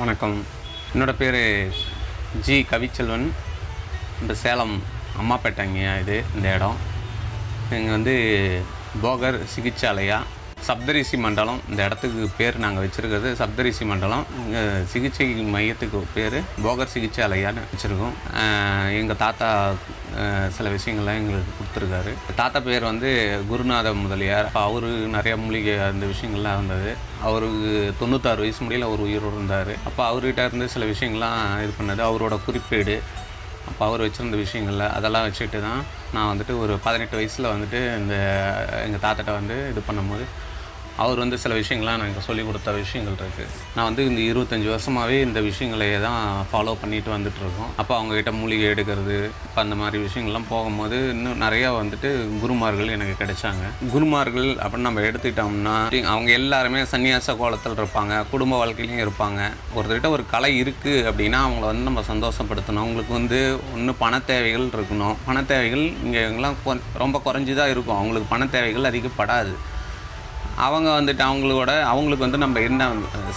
வணக்கம். என்னோட பேர் ஜி கவிச்செல்வன். இந்த சேலம் அம்மாப்பேட்டைங்கய்யா இது இந்த இடம். இங்கே வந்து போகர் சிகிச்சாலயா சப்தரிசி மண்டலம் இந்த இடத்துக்கு பேர் நாங்கள் வச்சுருக்கிறது சப்தரிசி மண்டலம். இங்கே சிகிச்சை மையத்துக்கு பேர் போகர் சிகிச்சாலயான்னு வச்சுருக்கோம். எங்கள் தாத்தா சில விஷயங்கள்லாம் எங்களுக்கு கொடுத்துருக்காரு. தாத்தா பேர் வந்து குருநாத முதலியார். அவரு நிறைய மூலிகை அந்த விஷயங்கள்லாம் இருந்தது. அவருக்கு தொண்ணூத்தாறு வயசு முடியல அவர் உயிரோடு இருந்தார். அப்போ அவர்கிட்ட இருந்து சில விஷயங்கள்லாம் இது பண்ணது. அவரோட குறிப்பேடு. அப்போ அவர் வச்சுருந்த விஷயங்களில் அதெல்லாம் வச்சுட்டு தான் நான் வந்துட்டு ஒரு பதினெட்டு வயசில் வந்துட்டு இந்த எங்கள் தாத்தாட்ட வந்து இது பண்ணும்போது அவர் வந்து சில விஷயங்கள்லாம் எனக்கு சொல்லிக் கொடுத்த விஷயங்கள் இருக்குது நான் வந்து இந்த இருபத்தஞ்சி வருஷமாகவே இந்த விஷயங்களையே தான் ஃபாலோ பண்ணிட்டு வந்துட்டு இருக்கோம். அப்போ அவங்ககிட்ட மூலிகை எடுக்கிறது இப்போ அந்த மாதிரி விஷயங்கள்லாம் போகும்போது இன்னும் நிறையா வந்துட்டு குருமார்கள் எனக்கு கிடைச்சாங்க. குருமார்கள் அப்படின்னு நம்ம எடுத்துக்கிட்டோம்னா அவங்க எல்லாருமே சன்னியாச கோலத்தில் இருப்பாங்க குடும்ப வாழ்க்கையிலையும் இருப்பாங்க. ஒருத்தர்கிட்ட ஒரு கலை இருக்குது அப்படின்னா அவங்கள வந்து நம்ம சந்தோஷப்படுத்தணும். அவங்களுக்கு வந்து ஒன்று பண தேவைகள் இருக்கணும். பண தேவைகள் இங்கே எங்கெல்லாம் கொ- ரொம்ப குறைஞ்சி தான் இருக்கும். அவங்களுக்கு பண தேவைகள் அதிகப்படாது. அவங்க வந்துட்டு அவங்களோட அவங்களுக்கு வந்து நம்ம என்ன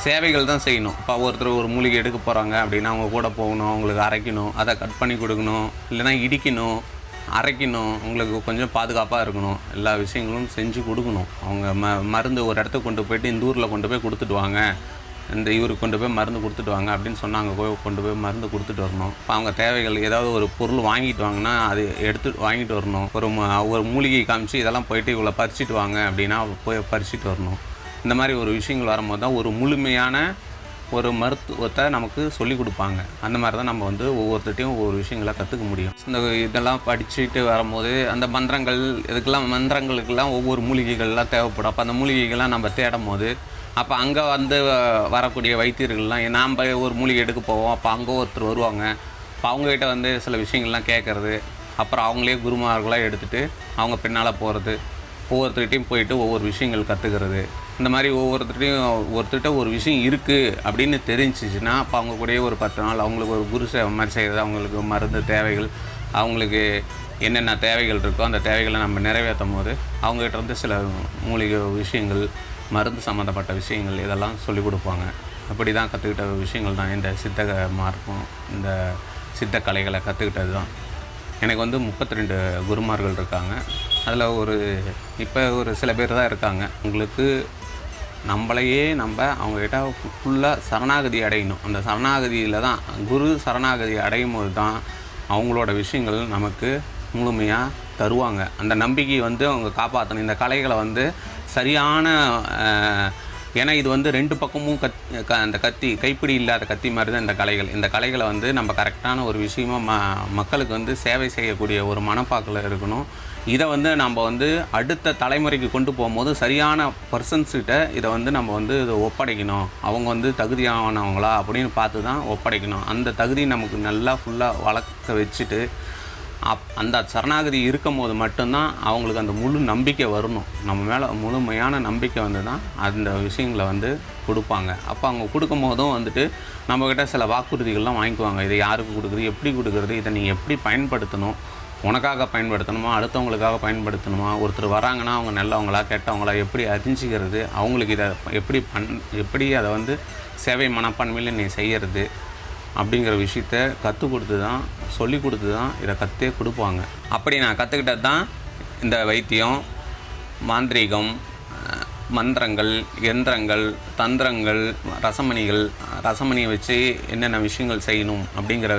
சேவைகள் தான் செய்யணும். இப்போ ஒருத்தர் ஒரு மூலிகை எடுக்க போகிறாங்க அப்படின்னா அவங்க கூட போகணும் அவங்களுக்கு அரைக்கணும் அதை கட் பண்ணி கொடுக்கணும் இல்லைன்னா இடிக்கணும் அரைக்கணும் அவங்களுக்கு கொஞ்சம் பாதுகாப்பாக இருக்கணும். எல்லா விஷயங்களும் செஞ்சு கொடுக்கணும். அவங்க ம மருந்து ஒரு இடத்துக்கு கொண்டு போயிட்டு இந்த ஊரில் கொண்டு போய் கொடுத்துட்டு வாங்க. இந்த இவருக்கு கொண்டு போய் மருந்து கொடுத்துட்டு வாங்க அப்படின்னு சொன்னாங்க. போய் கொண்டு போய் மருந்து கொடுத்துட்டு வரணும். இப்போ அவங்க தேவைகள் ஏதாவது ஒரு பொருள் வாங்கிட்டு வாங்கினா அது எடுத்து வாங்கிட்டு வரணும். ஒரு ஒரு மூலிகை காமிச்சு இதெல்லாம் போயிட்டு இவ்வளோ பறிச்சிட்டு வாங்க அப்படின்னா போய் பறிச்சிட்டு வரணும். இந்த மாதிரி ஒரு விஷயங்கள் வரும்போது தான் ஒரு முழுமையான ஒரு மருத்துவத்தை நமக்கு சொல்லிக் கொடுப்பாங்க. அந்த மாதிரி தான் நம்ம வந்து ஒவ்வொருத்தையும் ஒவ்வொரு விஷயங்களை கற்றுக்க முடியும். இந்த இதெல்லாம் படிச்சுட்டு வரும்போது அந்த மந்திரங்கள் இதுக்கெல்லாம் மந்திரங்களுக்கெல்லாம் ஒவ்வொரு மூலிகைகள்லாம் தேவைப்படும். அப்போ அந்த மூலிகைகள்லாம் நம்ம தேடும் போது அப்போ அங்கே வந்து வரக்கூடிய வைத்தியர்கள்லாம் நாம் ஒரு மூலிகை எடுக்க போவோம். அப்போ அங்கே ஒருத்தர் வருவாங்க. இப்போ அவங்ககிட்ட வந்து சில விஷயங்கள்லாம் கேட்குறது அப்புறம் அவங்களே குருமார்களாக எடுத்துகிட்டு அவங்க பின்னால் போகிறது ஒவ்வொருத்தர்கிட்டையும் போயிட்டு ஒவ்வொரு விஷயங்கள் கற்றுக்கிறது இந்த மாதிரி ஒவ்வொருத்தர்கிட்டையும் ஒருத்தர்கிட்ட ஒரு விஷயம் இருக்குது அப்படின்னு தெரிஞ்சிச்சுன்னா அப்போ அவங்க கூடயே ஒரு பத்து நாள் அவங்களுக்கு ஒரு குரு சேவை மாதிரி செய்கிறது அவங்களுக்கு மருந்து தேவைகள் அவங்களுக்கு என்னென்ன தேவைகள் இருக்கோ அந்த தேவைகளை நம்ம நிறைவேற்றும் போது அவங்ககிட்ட இருந்து சில மூலிகை விஷயங்கள் மருந்து சம்மந்தப்பட்ட விஷயங்கள் இதெல்லாம் சொல்லிக் கொடுப்பாங்க. அப்படி தான் கற்றுக்கிட்ட விஷயங்கள் தான். இந்த சித்த மார்க்கும் இந்த சித்த கலைகளை கற்றுக்கிட்டது தான். எனக்கு வந்து 32 குருமார்கள் இருக்காங்க. அதில் ஒரு இப்போ ஒரு சில பேர் தான் இருக்காங்க. உங்களுக்கு நம்மளையே நம்ம அவங்கக்கிட்ட ஃபுல்லாக சரணாகதி அடையணும். அந்த சரணாகதியில் தான் குரு சரணாகதி அடையும் போது தான் அவங்களோட விஷயங்கள் நமக்கு முழுமையாக தருவாங்க. அந்த நம்பிக்கை வந்து அவங்க காப்பாற்றணும் இந்த கலைகளை வந்து சரியான ஏன்னா இது வந்து ரெண்டு பக்கமும் கத் க அந்த கத்தி கைப்பிடி இல்லாத கத்தி மாதிரி தான் இந்த கலைகள். இந்த கலைகளை வந்து நம்ம கரெக்டான ஒரு விஷயமா ம மக்களுக்கு வந்து சேவை செய்யக்கூடிய ஒரு மனப்பாக்கில் இருக்கணும். இதை வந்து நம்ம வந்து அடுத்த தலைமுறைக்கு கொண்டு போகும்போது சரியான பர்சன்ஸ்கிட்ட இதை வந்து நம்ம வந்து இதை ஒப்படைக்கணும். அவங்க வந்து தகுதியானவங்களா அப்படின்னு பார்த்து தான் ஒப்படைக்கணும். அந்த தகுதி நமக்கு நல்லா ஃபுல்லாக வளர்க்க வச்சுட்டு அப் அந்த சரணாகதி இருக்கும் போது மட்டும்தான் அவங்களுக்கு அந்த முழு நம்பிக்கை வரணும். நம்ம மேலே முழுமையான நம்பிக்கை வந்து தான் அந்த விஷயங்களை வந்து கொடுப்பாங்க. அப்போ அவங்க கொடுக்கும் போதும் வந்துட்டு நம்மக்கிட்ட சில வாக்குறுதிகள்லாம் வாங்கிக்குவாங்க. இதை யாருக்கு கொடுக்குறது எப்படி கொடுக்குறது இதை நீங்கள் எப்படி பயன்படுத்தணும் உனக்காக பயன்படுத்தணுமா அடுத்தவங்களுக்காக பயன்படுத்தணுமா ஒருத்தர் வராங்கன்னா அவங்க நல்லவங்களா கெட்டவங்களா எப்படி அறிஞ்சிக்கிறது அவங்களுக்கு இதை எப்படி பண் எப்படி அதை வந்து சேவை மனப்பான்மையில் நீ செய்கிறது அப்படிங்கிற விஷயத்த கற்றுக் கொடுத்து தான் சொல்லி கொடுத்து தான் இதை கற்றே கொடுப்பாங்க. அப்படி நான் கற்றுக்கிட்டது தான் இந்த வைத்தியம் மாந்திரீகம் மந்திரங்கள் யந்திரங்கள் தந்திரங்கள் ரசமணிகள் ரசமணியை வச்சு என்னென்ன விஷயங்கள் செய்யணும் அப்படிங்கிற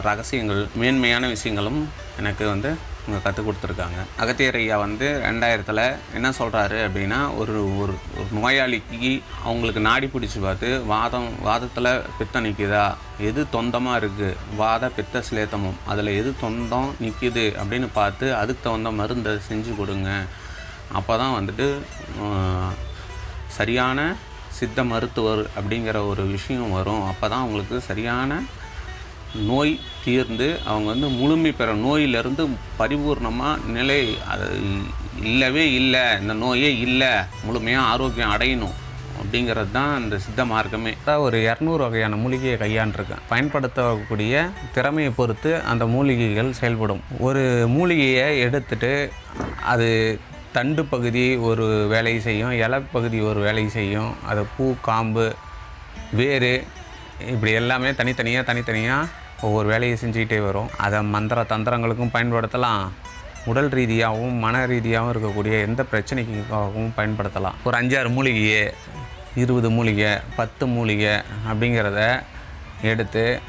ரகசியங்கள் மேன்மையான விஷயங்களும் எனக்கு வந்து இங்கே கற்றுக் கொடுத்துருக்காங்க. அகத்தியர் ஐயா வந்து ரெண்டாயிரத்தில் என்ன சொல்கிறாரு அப்படின்னா ஒரு ஒரு ஒரு நோயாளிக்கு அவங்களுக்கு நாடி பிடிச்சி பார்த்து வாதம் வாதத்தில் பித்தம் நிற்குதா எது தொந்தமாக இருக்குது வாத பித்த சிலேத்தமும். அதில் எது தொந்தம் நிற்கிது அப்படின்னு பார்த்து அதுக்கு தகுந்த மருந்தை செஞ்சு கொடுங்க. அப்போ தான் வந்துட்டு சரியான சித்த மருத்துவர் அப்படிங்கிற ஒரு விஷயம் வரும். அப்போ தான் அவங்களுக்கு சரியான நோய் தீர்ந்து அவங்க வந்து முழுமை பெற நோயிலிருந்து பரிபூர்ணமாக நிலை அது இல்லவே இல்லை இந்த நோயே இல்லை முழுமையாக ஆரோக்கியம் அடையணும் அப்படிங்கிறது தான் இந்த சித்த மார்க்கமே. ஒரு இரநூறு வகையான மூலிகையை கையாண்டிருக்கேன். பயன்படுத்தக்கூடிய திறமையை பொறுத்து அந்த மூலிகைகள் செயல்படும். ஒரு மூலிகையை எடுத்துட்டு அது தண்டு பகுதி ஒரு வேலை செய்யும் இலை பகுதி ஒரு வேலை செய்யும். அது பூ காம்பு வேர் இப்படி எல்லாமே தனித்தனியாக தனித்தனியாக ஒவ்வொரு வேலையை செஞ்சுக்கிட்டே வரும். அதை மந்திர தந்திரங்களுக்கும் பயன்படுத்தலாம். உடல் ரீதியாகவும் மன ரீதியாகவும் இருக்கக்கூடிய எந்த பிரச்சனைக்காகவும் பயன்படுத்தலாம். ஒரு அஞ்சாறு மூலிகையை இருபது மூலிகை பத்து மூலிகை அப்படிங்கிறத எடுத்து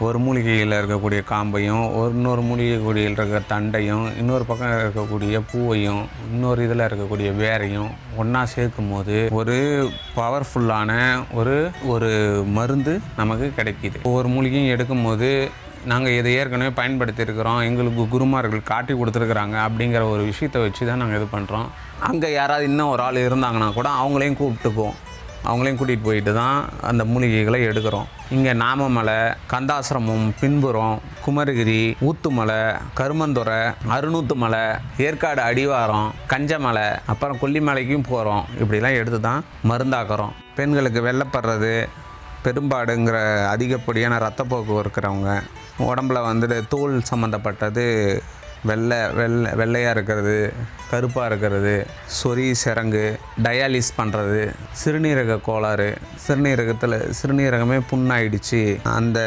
ஒரு மூலிகையில் இருக்கக்கூடிய காம்பையும் ஒரு இன்னொரு மூலிகை கொடியில் இருக்கிற தண்டையும் இன்னொரு பக்கம் இருக்கக்கூடிய பூவையும் இன்னொரு இதில் இருக்கக்கூடிய வேரையும் ஒன்றா சேர்க்கும் போது ஒரு பவர்ஃபுல்லான ஒரு ஒரு மருந்து நமக்கு கிடைக்கிது. ஒவ்வொரு மூலிகையும் எடுக்கும் போது நாங்கள் இதை ஏற்கனவே பயன்படுத்தியிருக்கிறோம். எங்களுக்கு குருமார்கள் காட்டி கொடுத்துருக்குறாங்க அப்படிங்கிற ஒரு விஷயத்தை வச்சு தான் நாங்கள் இது பண்ணுறோம் அங்கே யாராவது இன்னும் ஒரு ஆள் இருந்தாங்கன்னா கூட அவங்களையும் கூப்பிட்டுக்குவோம் அவங்களையும் கூட்டிகிட்டு போயிட்டு தான் அந்த மூலிகைகளை எடுக்கிறோம். இங்கே நாமமலை கந்தாசிரமம் பின்புறம் குமரகிரி ஊத்துமலை கருமந்துறை அருணூத்து மலை ஏற்காடு அடிவாரம் கஞ்சமலை அப்புறம் கொல்லிமலைக்கும் போகிறோம். இப்படிலாம் எடுத்து தான் மருந்தாக்குறோம். பெண்களுக்கு வெள்ளப்படுறது பெரும்பாடுங்கிற அதிகப்படியான ரத்தப்போக்கு இருக்கிறவங்க உடம்புல வந்துட்டு தோல் சம்மந்தப்பட்டது வெள்ளை வெள்ளை வெள்ளையாக இருக்கிறது கருப்பாக இருக்கிறது சொறி சிறங்கு டயாலிஸ் பண்ணுறது சிறுநீரக கோளாறு. சிறுநீரகத்தில் சிறுநீரகமே புண்ணாயிடுச்சு. அந்த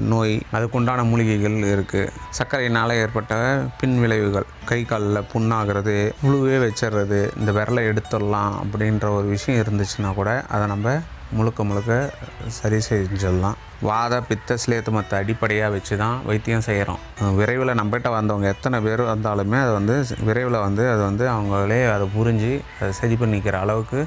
நோய் அதுக்குண்டான மூலிகைகள் இருக்குது சர்க்கரையினால் ஏற்பட்ட பின் விளைவுகள் கை காலில் புண்ணாகிறது முழுவே வச்சிடுறது இந்த விரலை எடுத்துடலாம் அப்படின்ற ஒரு விஷயம் இருந்துச்சுன்னா கூட அதை நம்ம முழுக்க முழுக்க சரி செஞ்சிடலாம். வாத பித்த சிலேத்து அடிப்படையாக வச்சு தான் வைத்தியம் செய்கிறோம் விரைவில் நம்மகிட்ட வந்தவங்க எத்தனை பேர் வந்தாலுமே அது வந்து விரைவில் வந்து அது வந்து அவங்களே அதை புரிஞ்சு அதை சரி பண்ணிக்கிற அளவுக்கு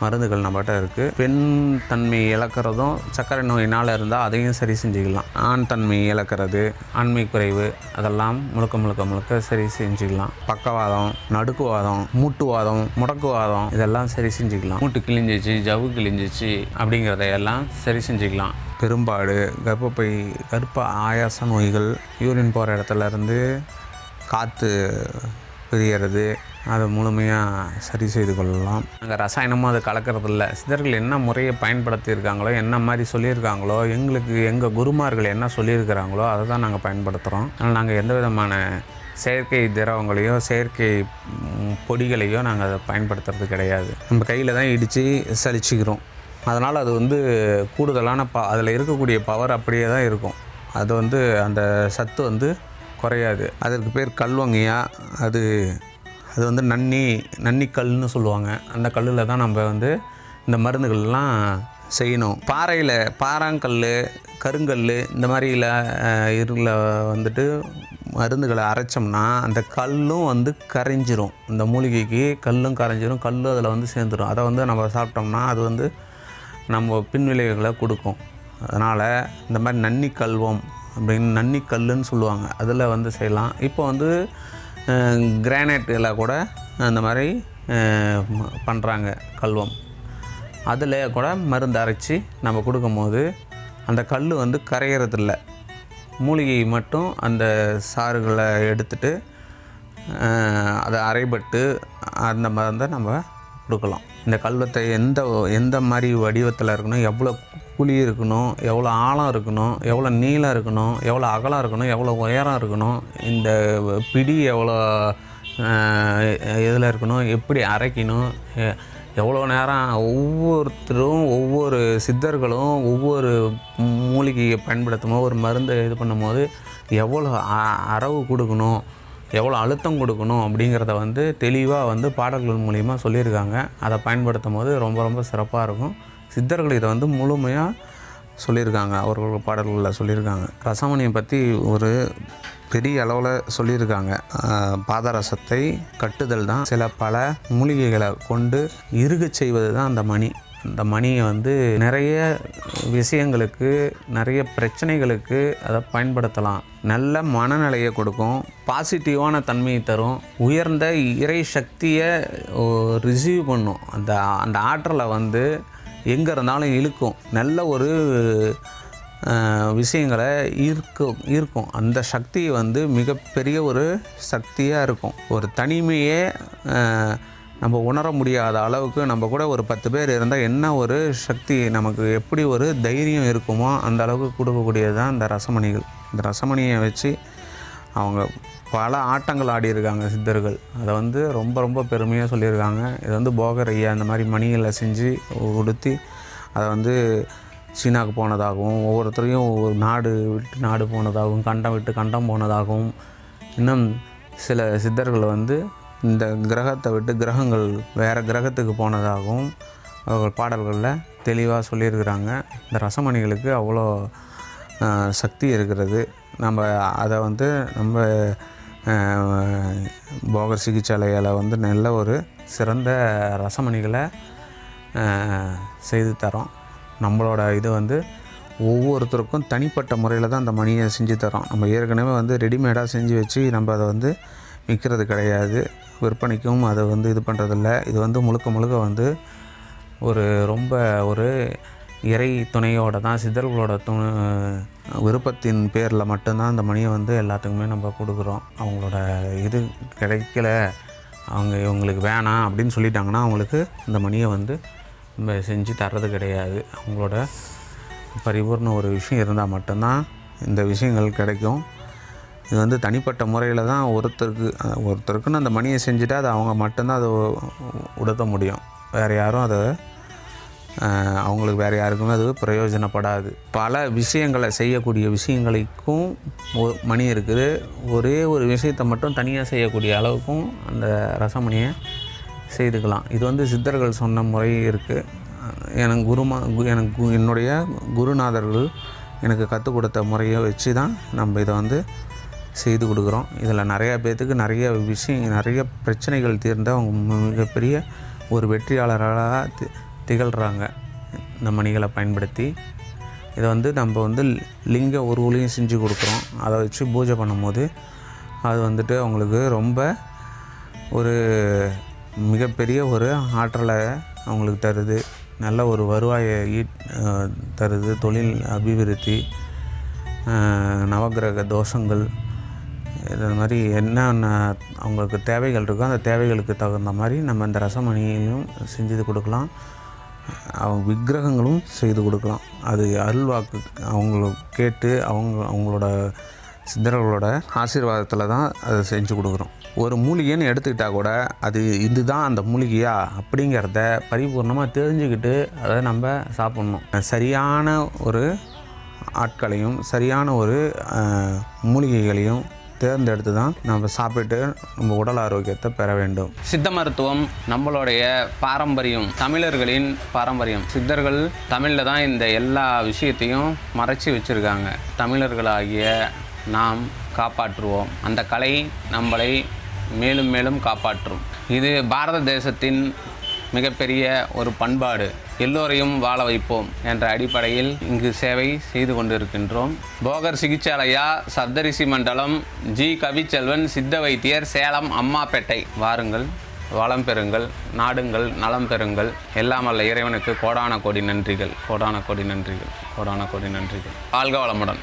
மருந்துகள் நம்மகிட்ட இருக்குது பெண் தன்மை இழக்கிறதும் சர்க்கரை நோயினால் இருந்தால் அதையும் சரி செஞ்சுக்கலாம். ஆண் தன்மை இழக்கிறது ஆண்மை குறைவு அதெல்லாம் முழுக்க முழுக்க முழுக்க சரி செஞ்சுக்கலாம். பக்கவாதம் நடுக்குவாதம் மூட்டுவாதம் முடக்குவாதம் இதெல்லாம் சரி செஞ்சுக்கலாம். மூட்டு கிழிஞ்சிச்சு ஜவ்வு கிழிஞ்சிச்சு அப்படிங்கிறத எல்லாம் சரி செஞ்சுக்கலாம். பெரும்பாடு கர்ப்பப்பை கர்ப்ப ஆயாச நோய்கள் யூரின் போகிற இடத்துல இருந்து காற்று பிரியறது அதை முழுமையாக சரி செய்து கொள்ளலாம். நாங்கள் ரசாயனமும் அதை கலக்கிறதில்ல சித்தர்கள் என்ன முறையை பயன்படுத்தியிருக்காங்களோ என்ன மாதிரி சொல்லியிருக்காங்களோ எங்களுக்கு எங்கள் குருமார்கள் என்ன சொல்லியிருக்கிறாங்களோ அதை தான் நாங்கள் பயன்படுத்துகிறோம் அதனால் நாங்கள் எந்த விதமான செயற்கை திரவங்களையோ செயற்கை பொடிகளையோ நாங்கள் அதை பயன்படுத்துறது கிடையாது. நம்ம கையில் தான் இடித்து சலிச்சிக்கிறோம். அதனால் அது வந்து கூடுதலான ப அதில் இருக்கக்கூடிய பவர் அப்படியே தான் இருக்கும். அது வந்து அந்த சத்து வந்து குறையாது. அதற்கு பேர் கல்வங்கியா அது அது வந்து நன்னி நன்னிக்கல்னு சொல்லுவாங்க. அந்த கல்லில் தான் நம்ம வந்து இந்த மருந்துகள்லாம் செய்யணும். பாறையில் பாறாங்கல் கருங்கல் இந்த மாதிரியில் இருல வந்துட்டு மருந்துகளை அரைச்சோம்னா அந்த கல்லும் வந்து கரைஞ்சிரும். இந்த மூலிகைக்கு கல்லும் கரைஞ்சிரும். கல்லும் அதில் வந்து சேர்ந்துடும் அதை வந்து நம்ம சாப்பிட்டோம்னா அது வந்து நம்ம பின்விளைவுகளை கொடுக்கும். அதனால் இந்த மாதிரி நன்னி கல்வம் அப்படின்னு நன்னி கல்லுன்னு சொல்லுவாங்க. அதில் வந்து செய்யலாம். இப்போ வந்து கிரானைட்டில் கூட அந்த மாதிரி பண்ணுறாங்க கல்வம். அதில் கூட மருந்து அரைச்சி நம்ம கொடுக்கும்போது அந்த கல் வந்து கரையிறதில்ல. மூலிகை மட்டும் அந்த சாறுகளை எடுத்துட்டு அதை அரைபட்டு அந்த மருந்தை நம்ம கொடுக்கலாம். இந்த கல்வத்தை எந்த எந்த மாதிரி வடிவத்தில் இருக்கணும் எவ்வளோ குழி இருக்கணும் எவ்வளோ ஆழம் இருக்கணும் எவ்வளோ நீளம் இருக்கணும் எவ்வளோ அகலம் இருக்கணும் எவ்வளோ உயரம் இருக்கணும் இந்த பிடி எவ்வளோ இதில் இருக்கணும் எப்படி அரைக்கணும் எவ்வளோ நேரம் ஒவ்வொருத்தரும் ஒவ்வொரு சித்தர்களும் ஒவ்வொரு மூலிகையை பயன்படுத்தும் போது ஒரு மருந்தை இது பண்ணும்போது எவ்வளோ அ- அரவு கொடுக்கணும் எவ்வளோ அழுத்தம் கொடுக்கணும் அப்படிங்கிறத வந்து தெளிவாக வந்து பாடல்கள் மூலிமா சொல்லியிருக்காங்க. அதை பயன்படுத்தும் போது ரொம்ப ரொம்ப சிறப்பாக இருக்கும். சித்தர்கள் இதை வந்து முழுமையாக சொல்லியிருக்காங்க. அவர்கள் பாடல்களில் சொல்லியிருக்காங்க. ரசமணியை பற்றி ஒரு பெரிய அளவில் சொல்லியிருக்காங்க. பாதரசத்தை கட்டுதல் தான். சில பல மூலிகைகளை கொண்டு இறுகச் செய்வது தான் அந்த மணி. அந்த மணியை வந்து நிறைய விஷயங்களுக்கு நிறைய பிரச்சனைகளுக்கு அதை பயன்படுத்தலாம். நல்ல மனநிலையை கொடுக்கும். பாசிட்டிவான தன்மையை தரும். உயர்ந்த இறை சக்தியை ரிசீவ் பண்ணும். அந்த அந்த ஆற்றலை வந்து எங்கே இருந்தாலும் இழுக்கும். நல்ல ஒரு விஷயங்களை ஈர்க்கும் ஈர்க்கும் அந்த சக்தி வந்து மிகப்பெரிய ஒரு சக்தியாக இருக்கும். ஒரு தனிமையே நம்ம உணர முடியாத அளவுக்கு நம்ம கூட ஒரு பத்து பேர் இருந்தால் என்ன ஒரு சக்தி நமக்கு எப்படி ஒரு தைரியம் இருக்குமோ அந்த அளவுக்கு கொடுக்கக்கூடியது தான் இந்த ரசமணிகள். இந்த ரசமணியை வச்சு அவங்க பல ஆட்டங்கள் ஆடியிருக்காங்க சித்தர்கள். அதை வந்து ரொம்ப ரொம்ப பெருமையாக சொல்லியிருக்காங்க. இது வந்து போகர் ஐயா இந்த மாதிரி மணிகளை செஞ்சு உடுத்தி அதை வந்து சீனாவுக்கு போனதாகவும் ஒவ்வொருத்தரையும் ஒவ்வொரு நாடு விட்டு நாடு போனதாகவும் கண்டம் விட்டு கண்டம் போனதாகவும் இன்னும் சில சித்தர்கள் வந்து இந்த கிரகத்தை விட்டு கிரகங்கள் வேறு கிரகத்துக்கு போனதாகவும் அவர்கள் பாடல்களில் தெளிவாக சொல்லியிருக்கிறாங்க. இந்த ரசமணிகளுக்கு அவ்வளோ சக்தி இருக்கிறது. நம்ம அதை வந்து நம்ம போகர் சிகிச்சாலையில் வந்து நல்ல ஒரு சிறந்த ரசமணிகளை செய்து தரோம். நம்மளோட இது வந்து ஒவ்வொருத்தருக்கும் தனிப்பட்ட முறையில் தான் அந்த மணியை செஞ்சு தரோம். நம்ம ஏற்கனவே வந்து ரெடிமேடாக செஞ்சு வச்சு நம்ம அதை வந்து விற்கிறது கிடையாது. விற்பனைக்கும் அதை வந்து இது பண்ணுறதில்ல இது வந்து முழுக்க முழுக்க வந்து ஒரு ரொம்ப ஒரு இறை துணையோட தான் சித்தர்களோட து விருப்பத்தின் பேரில் மட்டும்தான் அந்த மணியை வந்து எல்லாத்துக்குமே நம்ம கொடுக்குறோம். அவங்களோட இது கிடைக்கல அவங்க இவங்களுக்கு வேணாம் அப்படின்னு சொல்லிட்டாங்கன்னா அவங்களுக்கு இந்த மணியை வந்து நம்ம செஞ்சு தர்றது கிடையாது. அவங்களோட பரிபூர்ண ஒரு விஷயம் இருந்தால் மட்டும்தான் இந்த விஷயங்கள் கிடைக்கும். இது வந்து தனிப்பட்ட முறையில் தான் ஒருத்தருக்கு ஒருத்தருக்குன்னு அந்த மணியை செஞ்சுட்டா அது அவங்க மட்டும்தான் அதை உடுத்த முடியும். வேறு யாரும் அதை அவங்களுக்கு வேறு யாருக்குமே அது பிரயோஜனப்படாது. பல விஷயங்களை செய்யக்கூடிய விஷயங்களுக்கும் மணி இருக்குது. ஒரே ஒரு விஷயத்தை மட்டும் தனியாக செய்யக்கூடிய அளவுக்கும் அந்த ரசமணியை செய்துக்கலாம். இது வந்து சித்தர்கள் சொன்ன முறை இருக்குது எனக்கு குருமா கு- எனக்கு கு- என்னுடைய குருநாதர்கள் எனக்கு கற்றுக் கொடுத்த முறையை வச்சு தான் நம்ம இதை வந்து செய்து கொடுக்குறோம். இதில் நிறையா பேர்த்துக்கு நிறைய விஷயம் நிறைய பிரச்சனைகள் தீர்ந்து அவங்க மிகப்பெரிய ஒரு வெற்றியாளராக திகழ்கிறாங்க இந்த மணிகளை பயன்படுத்தி. இதை வந்து நம்ம வந்து லிங்க உருவலையும் செஞ்சு கொடுக்குறோம். அதை வச்சு பூஜை பண்ணும்போது அது வந்துட்டு அவங்களுக்கு ரொம்ப ஒரு மிகப்பெரிய ஒரு ஆற்றலை அவங்களுக்கு தருது. நல்ல ஒரு வருவாயை ஈட் தருது. தொழில் அபிவிருத்தி நவகிரக நவக்கிரக தோஷங்கள் இது மாதிரி என்னென்ன அவங்களுக்கு தேவைகள் இருக்கோ அந்த தேவைகளுக்கு தகுந்த மாதிரி நம்ம இந்த ரசமணியையும் செஞ்சு கொடுக்கலாம். விக்கிரகங்களும் செய்து கொடுக்கலாம். அது அருள்வாக்கு அவங்களுக்கு கேட்டு அவங்க அவங்களோட சித்தர்களோட ஆசீர்வாதத்தில் தான் அதை செஞ்சு கொடுக்குறோம். ஒரு மூலிகைன்னு எடுத்துக்கிட்டால் கூட அது இதுதான் அந்த மூலிகையா அப்படிங்கிறத பரிபூர்ணமாக தெரிஞ்சுக்கிட்டு அதை நம்ம சாப்பிட்ணும். சரியான ஒரு ஆட்களையும் சரியான ஒரு மூலிகைகளையும் தேர்ந்தெடுத்து தான் நம்ம சாப்பிட்டு நம்ம உடல் ஆரோக்கியத்தை பெற வேண்டும். சித்த மருத்துவம் நம்மளுடைய பாரம்பரியம் தமிழர்களின் பாரம்பரியம். சித்தர்கள் தமிழில் தான் இந்த எல்லா விஷயத்தையும் மறைச்சி வச்சுருக்காங்க. தமிழர்களாகிய நாம் காப்பாற்றுவோம். அந்த கலை நம்மளை மேலும் மேலும் காப்பாற்றும். இது பாரத தேசத்தின் மிகப்பெரிய ஒரு பண்பாடு எல்லோரையும் வாழ வைப்போம் என்ற அடிப்படையில் இங்கு சேவை செய்து கொண்டிருக்கின்றோம். போகர் சிகிச்சாலயா சப்தரிசி மண்டலம் ஜி. கவிச்செல்வன் சித்த வைத்தியர் சேலம் அம்மாப்பேட்டை வாருங்கள் வளம் பெறுங்கள் நாடுங்கள் நலம் பெறுங்கள். எல்லாம் அல்ல இறைவனுக்கு கோடான கோடி நன்றிகள் கோடான கோடி நன்றிகள் கோடான கோடி நன்றிகள். ஆழ்க வளமுடன்.